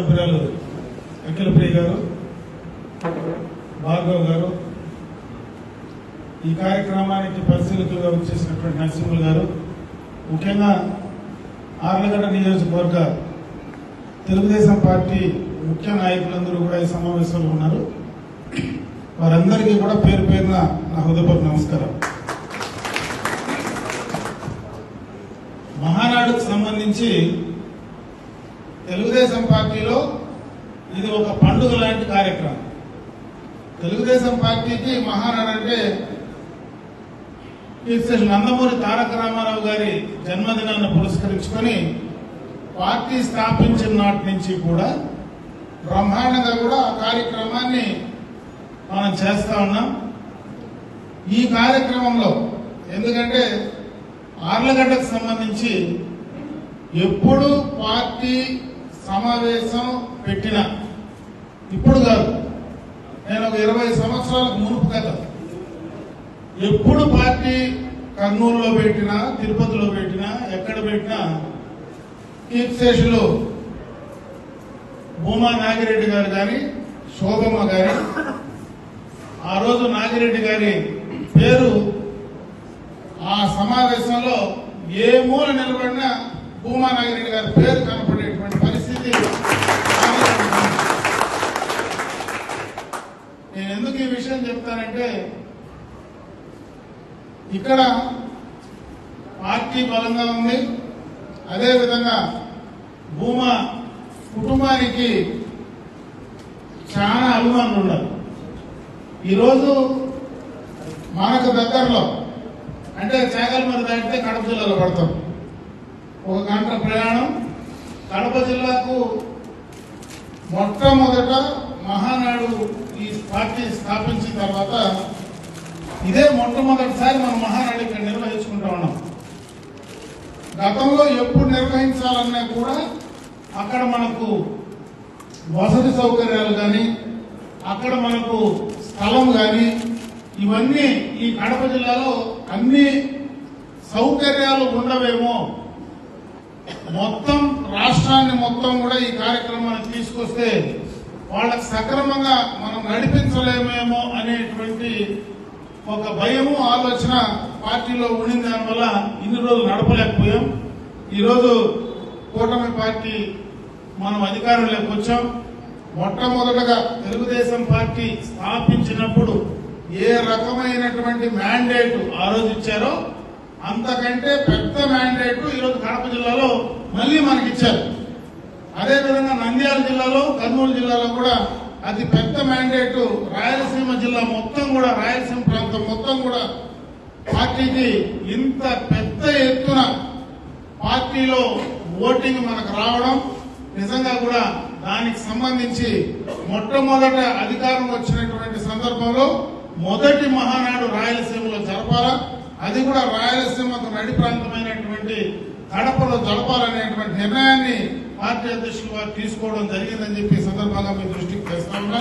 శాసనసభ్యురాలు అఖిలప్రియ గారు భార్గవ్ గారు ఈ కార్యక్రమానికి పరిశీలకులుగా వచ్చేసినటువంటి నరసింహులు గారు ముఖ్యంగా ఆర్లగడ్డ నియోజకవర్గ తెలుగుదేశం పార్టీ ముఖ్య నాయకులందరూ కూడా ఈ సమావేశంలో ఉన్నారు. వారందరికీ కూడా పేరు పేరున నా హృదయపూర్వక నమస్కారం. మహానాడుకు సంబంధించి తెలుగుదేశం పార్టీలో ఇది ఒక పండుగ లాంటి కార్యక్రమం. తెలుగుదేశం పార్టీకి మహానాడు అంటే శ్రీ నందమూరి తారక రామారావు గారి జన్మదినాన్ని పురస్కరించుకొని పార్టీ స్థాపించిన నాటి నుంచి కూడా బ్రహ్మాండంగా కూడా ఆ కార్యక్రమాన్ని మనం చేస్తా ఉన్నాం. ఈ కార్యక్రమంలో ఎందుకంటే ఆర్లగడ్డకు సంబంధించి ఎప్పుడు పార్టీ సమావేశం పెట్టిన. ఇప్పుడు కాదు. నేను ఒక ఇరవై సంవత్సరాలకు మునుపు కదా. ఎప్పుడు పార్టీ కర్నూలులో పెట్టినా తిరుపతిలో పెట్టినా ఎక్కడ పెట్టినా కీర్తిశేషులు భూమా నాగిరెడ్డి గారు కానీ శోభమ్మ గారి ఆ రోజు నాగిరెడ్డి గారి పేరు ఆ సమావేశంలో ఏ మూల నిలబడినా భూమా నాగిరెడ్డి గారి పేరు కనపడి నేను ఎందుకు ఈ విషయం చెప్తానంటే ఇక్కడ పార్టీ బలంగా ఉంది. అదేవిధంగా భూమా కుటుంబానికి చాలా అభిమానులు ఉన్నారు. ఈరోజు మనకు దగ్గరలో అంటే చాగల్మరి దాటితే కడప జిల్లాలో పడతాం. ఒక గంట ప్రయాణం. కడప జిల్లాకు మొట్టమొదట మహానాడు ఈ పార్టీ స్థాపించిన తర్వాత ఇదే మొట్టమొదటిసారి మనం మహానాడు ఇక్కడ నిర్వహించుకుంటా ఉన్నాం. గతంలో ఎప్పుడు నిర్వహించాలన్నా కూడా అక్కడ మనకు వసతి సౌకర్యాలు కానీ అక్కడ మనకు స్థలం కానీ ఇవన్నీ ఈ కడప జిల్లాలో అన్ని సౌకర్యాలు ఉండవేమో. మొత్తం రాష్ట్రాన్ని మొత్తం కూడా ఈ కార్యక్రమాన్ని తీసుకొస్తే వాళ్ళకి సక్రమంగా మనం సాధించలేమేమో అనేటువంటి ఒక భయము ఆలోచన పార్టీలో ఉండిన దానివల్ల ఇన్ని రోజులు నడపలేకపోయాం. ఈరోజు కూటమి పార్టీ మనం అధికారంలోకి వచ్చాం. మొట్టమొదటగా తెలుగుదేశం పార్టీ స్థాపించినప్పుడు ఏ రకమైనటువంటి మ్యాండేట్ ఆ రోజు ఇచ్చారో అంతకంటే పెద్ద మ్యాండేట్ ఈరోజు కడప జిల్లాలో మళ్ళీ మనకి ఇచ్చారు అదేవిధంగా నంద్యాల జిల్లాలో కర్నూలు జిల్లాలో కూడా అతి పెద్ద మ్యాండేట్ రాయలసీమ జిల్లా మొత్తం కూడా రాయలసీమ ప్రాంతం మొత్తం కూడా పార్టీకి ఇంత పెద్ద ఎత్తున పార్టీలో ఓటింగ్ మనకు రావడం నిజంగా కూడా దానికి సంబంధించి మొట్టమొదట అధికారం వచ్చినటువంటి సందర్భంలో మొదటి మహానాడు రాయలసీమలో జరపాలా? అది కూడా రాయలసీమకు నడి ప్రాంతమైనటువంటి కడపలో జరపాలనేటువంటి నిర్ణయాన్ని పార్టీ అధ్యక్షులు వారు తీసుకోవడం జరిగిందని చెప్పి సందర్భంగా మీ దృష్టికి తెస్తా ఉన్నా.